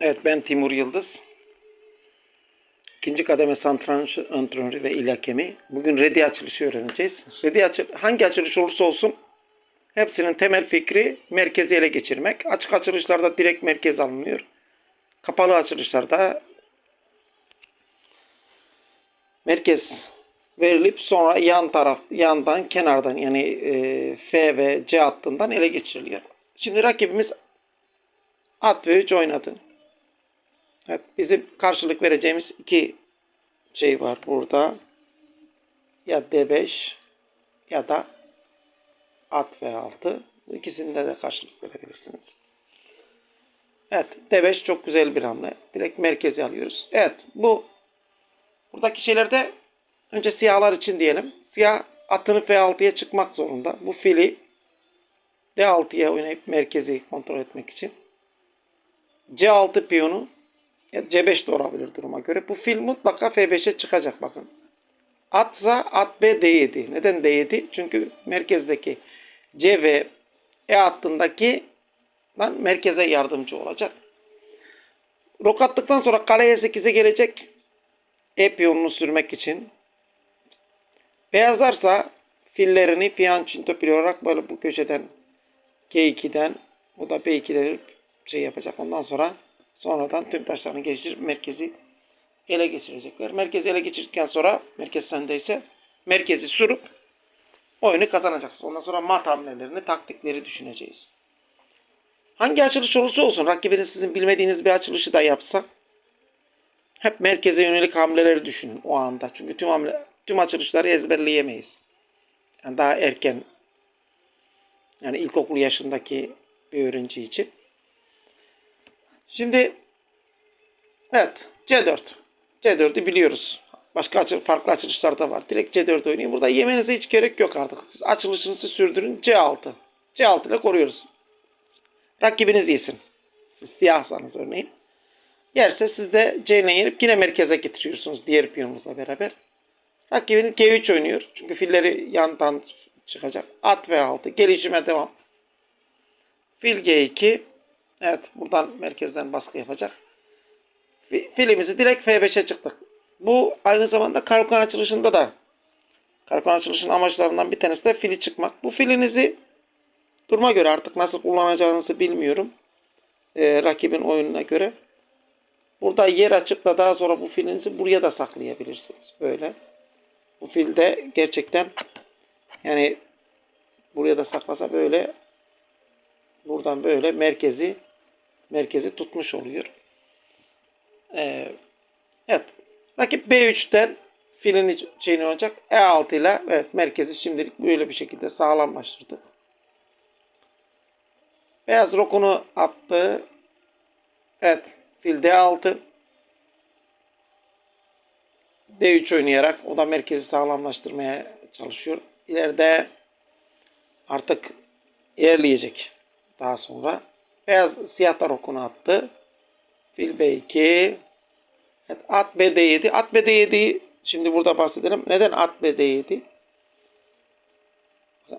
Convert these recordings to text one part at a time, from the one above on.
Evet ben Timur Yıldız. İkinci kademe santranç antrenörü ve il hakemi. Bugün redi açılışı öğreneceğiz. Redi açı hangi açılış olursa olsun hepsinin temel fikri merkezi ele geçirmek. Açık açılışlarda direkt merkez alınıyor. Kapalı açılışlarda merkez verilip sonra yan taraf, yandan, kenardan yani e, F ve C hattından ele geçiriliyor. Şimdi rakibimiz at ve 3 oynadı. Evet, bizim karşılık vereceğimiz iki şey var burada. Ya D5 ya da at V6. Bu ikisinde de karşılık verebilirsiniz. Evet, D5 çok güzel bir hamle. Direkt merkeze alıyoruz. Evet, bu buradaki şeylerde önce siyahlar için diyelim. Siyah atını F6'ya çıkmak zorunda. Bu fili D6'ya oynayıp merkezi kontrol etmek için. C6 piyonu ya C5 de olabilir duruma göre. Bu fil mutlaka F5'e çıkacak bakın. Atsa at B D7. Neden D7? Çünkü merkezdeki C ve E hattındaki lan merkeze yardımcı olacak. Rok attıktan sonra kale E8'e gelecek. E piyonunu sürmek için. Beyazlarsa fillerini Fianchetto pili olarak böyle bu köşeden G2'den bu da B2'den şey yapacak. Ondan sonra sonradan tüm taşlarını geliştirip merkezi ele geçirecekler. Merkezi ele geçirdikten sonra merkez sendeyse merkezi sürüp oyunu kazanacaksınız. Ondan sonra mat hamlelerini, taktikleri düşüneceğiz. Hangi açılış olursa olsun rakibiniz sizin bilmediğiniz bir açılışı da yapsa hep merkeze yönelik hamleleri düşünün o anda. Çünkü tüm hamle, tüm açılışları ezberleyemeyiz. Yani daha erken yani ilkokul yaşındaki bir öğrenci için. Şimdi evet C4. C4'ü biliyoruz. Başka açı, farklı açılışlar var. Direkt C4 oynayın. Burada yemenize hiç gerek yok artık. Siz açılışınızı sürdürün. C6. C6 ile koruyoruz. Rakibiniz yesin. Siz siyahsanız örneğin. Yerse siz de C ile yenip yine merkeze getiriyorsunuz diğer piyonunuzla beraber. Rakibiniz G3 oynuyor. Çünkü filleri yandan çıkacak. At V6. Gelişime devam. Fil G2. Evet buradan merkezden baskı yapacak. Fi- Filimizi direkt F5'e çıktık. Bu aynı zamanda karkan açılışında da karkan açılışın amaçlarından bir tanesi de fili çıkmak. Bu filinizi duruma göre artık nasıl kullanacağınızı bilmiyorum. Ee, rakibin oyununa göre. Burada yer açıp da daha sonra bu filinizi buraya da saklayabilirsiniz. Böyle. Bu fil de gerçekten yani buraya da saklasa böyle buradan böyle merkezi merkezi tutmuş oluyor. Ee, evet. Rakip B3'ten filin şeyini olacak. E6 ile evet merkezi şimdilik böyle bir şekilde sağlamlaştırdık. Beyaz rokunu attı. Evet. Fil D6. D3 oynayarak o da merkezi sağlamlaştırmaya çalışıyor. İleride artık ilerleyecek daha sonra. Beyaz siyah da rokunu attı. Fil B2. Evet, at BD7. At BD7'yi şimdi burada bahsedelim. Neden at BD7?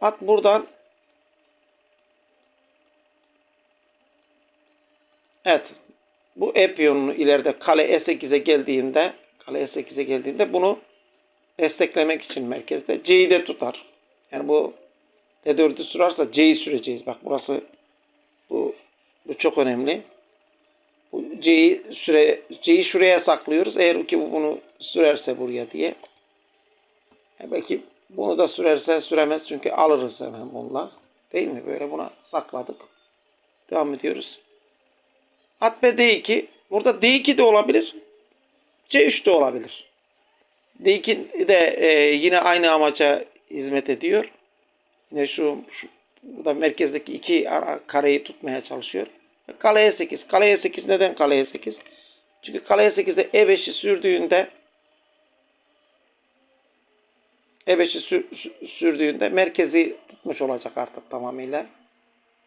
At buradan Evet. Bu E piyonunu ileride kale E8'e geldiğinde kale E8'e geldiğinde bunu desteklemek için merkezde C'yi de tutar. Yani bu D4'ü sürerse C'yi süreceğiz. Bak burası bu, bu çok önemli. C'yi süre C'yi şuraya saklıyoruz. Eğer ki bu bunu sürerse buraya diye. E belki bunu da sürerse süremez çünkü alırız hemen bununla. Değil mi? Böyle buna sakladık. Devam ediyoruz. At B D2. Burada D2 de olabilir. C3 de olabilir. D2 de e, yine aynı amaca hizmet ediyor. Yine şu, şu burada merkezdeki iki kareyi tutmaya çalışıyor. Kale E8. Kale E8 neden kale E8? Çünkü kale E8'de E5'i sürdüğünde E5'i sür, sür- sürdüğünde merkezi tutmuş olacak artık tamamıyla.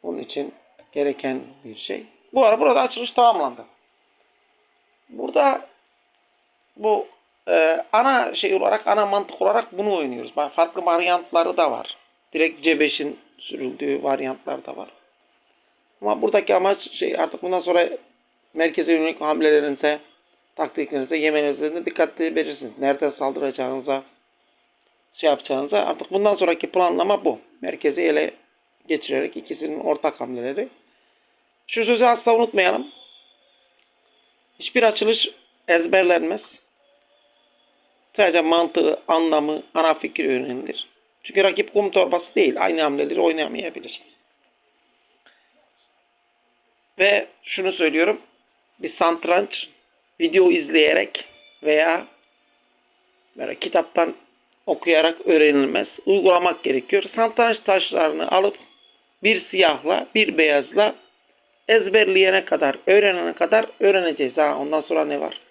Bunun için gereken bir şey. Bu ara burada açılış tamamlandı. Burada bu e, ana şey olarak, ana mantık olarak bunu oynuyoruz. Farklı varyantları da var. Direkt C5'in sürüldüğü varyantlar da var. Ama buradaki amaç şey artık bundan sonra merkeze yönelik hamlelerinize, taktiklerinize, yemeninize de dikkatli verirsiniz. Nereden saldıracağınıza, şey yapacağınıza. Artık bundan sonraki planlama bu. Merkezi ele geçirerek ikisinin ortak hamleleri. Şu sözü asla unutmayalım. Hiçbir açılış ezberlenmez. Sadece mantığı, anlamı, ana fikir öğrenilir. Çünkü rakip kum torbası değil. Aynı hamleleri oynamayabilir. Ve şunu söylüyorum. Bir santranç video izleyerek veya böyle kitaptan okuyarak öğrenilmez. Uygulamak gerekiyor. Santranç taşlarını alıp bir siyahla bir beyazla ezberleyene kadar, öğrenene kadar öğreneceğiz. Ha, ondan sonra ne var?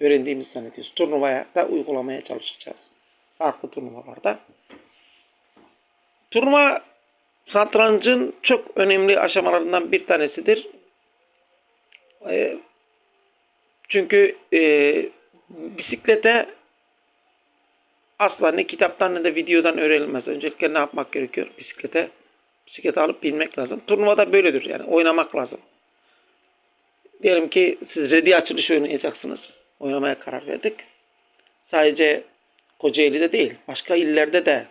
Öğrendiğimizi zannediyoruz. Turnuvaya da uygulamaya çalışacağız. Farklı turnuvalarda. Turnuva satrancın çok önemli aşamalarından bir tanesidir. Ee, çünkü e, bisiklete asla ne kitaptan ne de videodan öğrenilmez. Öncelikle ne yapmak gerekiyor? Bisiklete bisiklete alıp binmek lazım. Turnuvada böyledir yani oynamak lazım. Diyelim ki siz ready açılış oynayacaksınız. Oynamaya karar verdik. Sadece Kocaeli'de değil, başka illerde de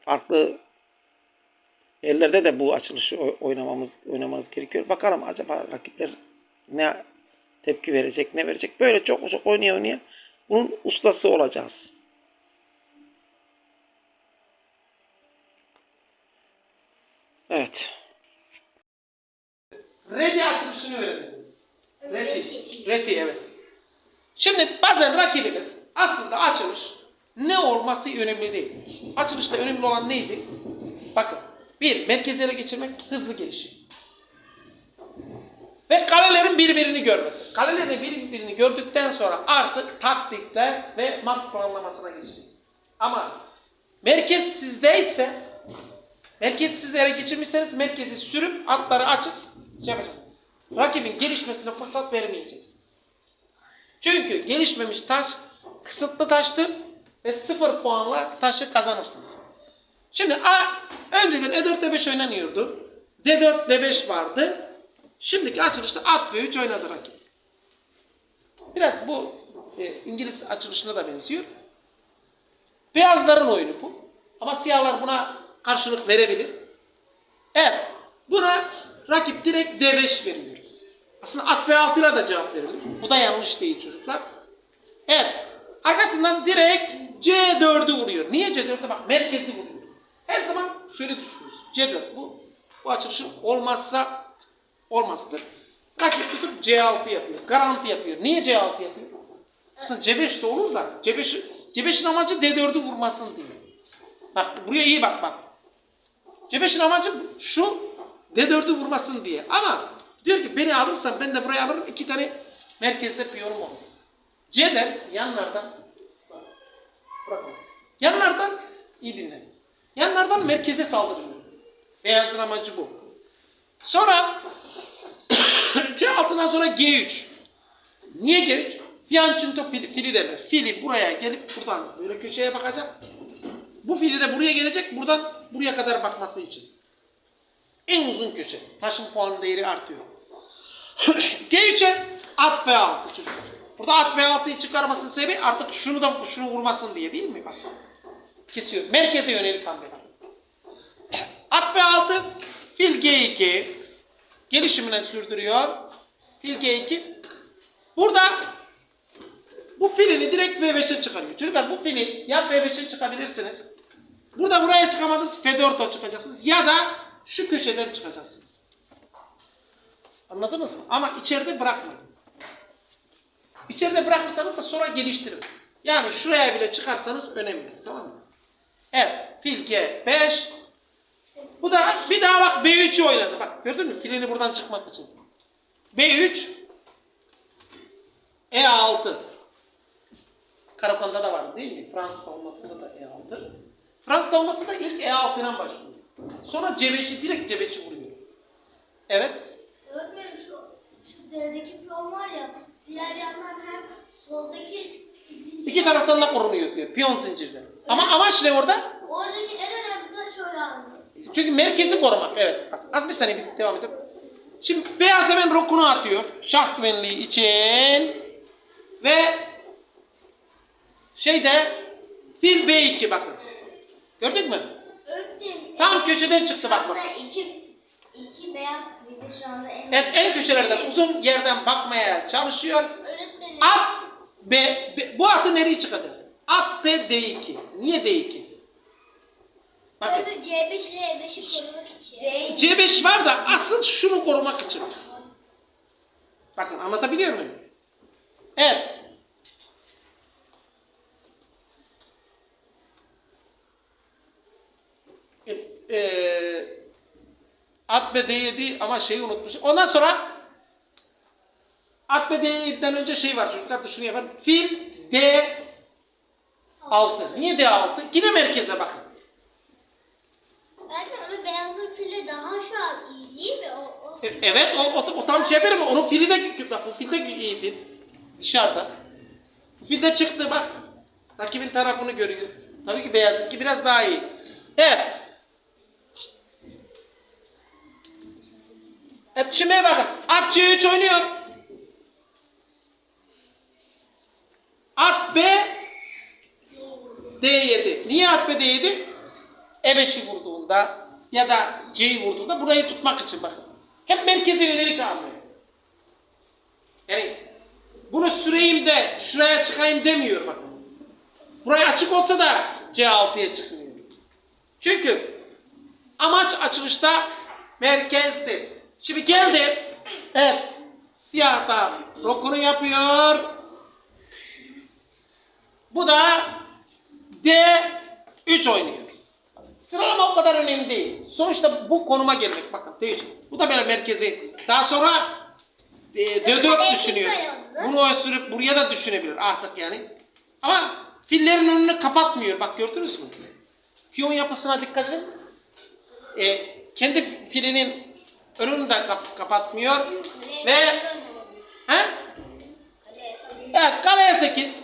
farklı yerlerde de bu açılışı oy- oynamamız oynamamız gerekiyor. Bakalım acaba rakipler ne tepki verecek, ne verecek. Böyle çok çok oynaya oynaya bunun ustası olacağız. Evet. Ready açılışını öğreneceğiz. Reti. Reti evet. Şimdi bazen rakibimiz aslında açılış ne olması önemli değil. Açılışta önemli olan neydi? Bakın. Bir, merkezi ele geçirmek, hızlı gelişim. Ve kalelerin birbirini görmesi. Kalelerin birbirini gördükten sonra artık taktikler ve mat planlamasına geçeceksiniz. Ama merkez sizdeyse merkezi siz ele geçirmişseniz merkezi sürüp atları açıp şey yapacaksınız. Rakibin gelişmesine fırsat vermeyeceksiniz. Çünkü gelişmemiş taş kısıtlı taştır ve sıfır puanla taşı kazanırsınız. Şimdi A, önceden E4 D5 oynanıyordu. D4 D5 vardı. Şimdiki açılışta at ve 3 oynadı rakip. Biraz bu e, İngiliz açılışına da benziyor. Beyazların oyunu bu. Ama siyahlar buna karşılık verebilir. Evet. Buna rakip direkt D5 veriyor. Aslında at ve 6 ile da cevap verilir. Bu da yanlış değil çocuklar. Evet. Arkasından direkt C4'ü vuruyor. Niye C4'e bak merkezi vuruyor. Her zaman şöyle düşünüyoruz. C4 bu. Bu açılışın olmazsa olmazdır. Rakip tutup C6 yapıyor. Garanti yapıyor. Niye C6 yapıyor? Aslında C5 de olur da C5, C5'in amacı D4'ü vurmasın diye. Bak buraya iyi bak bak. C5'in amacı şu D4'ü vurmasın diye. Ama diyor ki beni alırsan ben de buraya alırım. iki tane merkezde piyonum olur. C'den yanlardan bak, bırak onu. Yanlardan iyi dinle. Yanlardan merkeze saldırıyor. Beyazın amacı bu. Sonra C altından sonra G3. Niye G3? Fiyancunto fili, fili denir. Fili buraya gelip buradan böyle köşeye bakacak. Bu fili de buraya gelecek. Buradan buraya kadar bakması için. En uzun köşe. Taşın puan değeri artıyor. G3'e at F6 çocuklar. Burada at F6'yı çıkarmasının sebebi artık şunu da şunu vurmasın diye değil mi? Bak. Kesiyor. Merkeze yönelik hamle. At F6 fil G2 gelişimine sürdürüyor. Fil G2 burada bu filini direkt V5'e çıkarıyor. Çocuklar bu fili ya V5'e çıkabilirsiniz. Burada buraya çıkamadınız F4'e çıkacaksınız. Ya da şu köşeden çıkacaksınız. Anladınız mı? Ama içeride bırakmayın. İçeride bırakırsanız da sonra geliştirin. Yani şuraya bile çıkarsanız önemli. Tamam mı? Evet. Fil G5. Bu da bir daha bak B3'ü oynadı. Bak gördün mü? Filini buradan çıkmak için. B3 E6 Karakon'da da var değil mi? Fransız savunmasında da E6. Fransız savunması ilk E6 ile başlıyor. Sonra C5'i direkt C5'i vuruyor. Evet. Öğretmenim şu, şu D'deki piyon var ya, diğer yandan hem soldaki. İki taraftan da korunuyor diyor. Piyon zincirle. Ama amaç ne orada? Oradaki en önemli taş o yani. Çünkü merkezi korumak. Evet. Bak, az bir saniye bir devam edelim. Şimdi beyaz hemen rokunu atıyor. Şah güvenliği için. Ve şeyde fil B2 bakın. Gördün mü? Öğretmenim. Tam köşeden çıktı bak bak. İki, iki beyaz de şu anda en Evet en köşelerden uzun yerden bakmaya çalışıyor. Öğretmenim. At B, B- bu atı nereye çıkacağız? At B D2. Niye D2? Bakın Tabii C5 ile E5'i korumak için. C5 var da asıl şunu korumak için. Bakın anlatabiliyor muyum? Evet. Ee, at ve D7 ama şeyi unutmuşum. Ondan sonra at ve D7'den önce şey var çocuklar da şunu yapalım. Fil D6. Niye D6? Yine merkezde bakın. Belki ama beyazın fili daha şu an iyi değil mi? O, o E- Evet o, o, o tam şey yapar ama onun fili de bak bu fil de iyi fil. Dışarıda. Bu fil de çıktı bak. Rakibin tarafını görüyor. Tabii ki beyazınki biraz daha iyi. Evet. Evet şimdi bakın. At C3 oynuyor. At B D7. Niye at B D7? E5'i vurduğunda ya da C'yi vurduğunda burayı tutmak için bakın. Hep merkeze yönelik almıyor. Yani bunu süreyim de şuraya çıkayım demiyor bakın. Buraya açık olsa da C6'ya çıkmıyor. Çünkü amaç açılışta merkezdir. Şimdi geldi. Evet. Siyah da rokunu yapıyor. Bu da D3 oynuyor. Sıralama o kadar önemli değil. Sonuçta bu konuma gelmek bakın değil. Bu da böyle merkezi. Daha sonra e, D4 D2 düşünüyor. Bunu sürüp buraya da düşünebilir artık yani. Ama fillerin önünü kapatmıyor. Bak gördünüz mü? Piyon yapısına dikkat edin. E, kendi filinin önünü de kap- kapatmıyor. Ve he? Evet kaleye 8.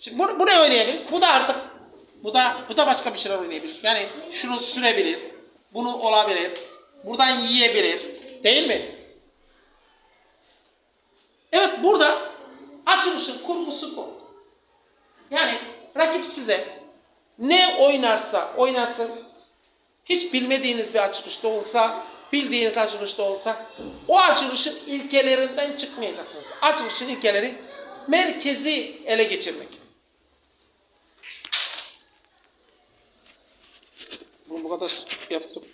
Şimdi bu, bu ne oynayabilir? Bu da artık bu da bu da başka bir şeyler oynayabilir. Yani şunu sürebilir. Bunu olabilir. Buradan yiyebilir. Değil mi? Evet burada açılışın kurgusu bu. Yani rakip size ne oynarsa oynasın hiç bilmediğiniz bir açılışta olsa bildiğiniz açılışta olsa o açılışın ilkelerinden çıkmayacaksınız. Açılışın ilkeleri merkezi ele geçirmek. Bunu bu kadar yaptım.